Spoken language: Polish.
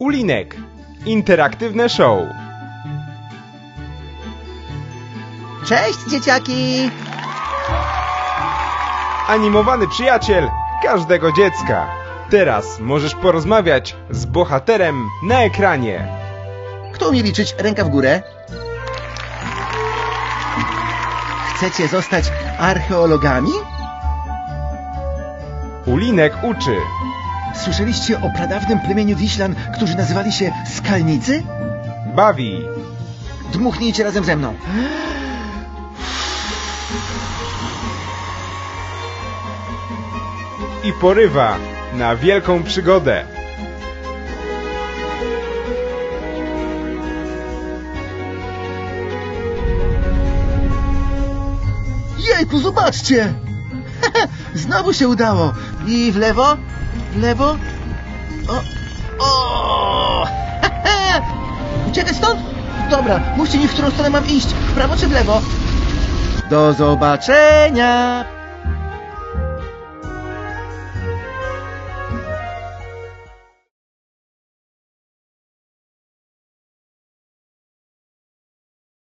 Ulinek. Interaktywne show. Cześć, dzieciaki! Animowany przyjaciel każdego dziecka. Teraz możesz porozmawiać z bohaterem na ekranie. Kto umie liczyć ręka w górę? Chcecie zostać archeologami? Ulinek uczy. Słyszeliście o pradawnym plemieniu Wiślan, którzy nazywali się Skalnicy? Bawi. Dmuchnijcie razem ze mną. I porywa na wielką przygodę. Jejku, zobaczcie! Znowu się udało. I w lewo, w lewo. O, o! Uciekać stąd? Dobra, mówcie mi, w którą stronę mam iść. W prawo czy w lewo? Do zobaczenia!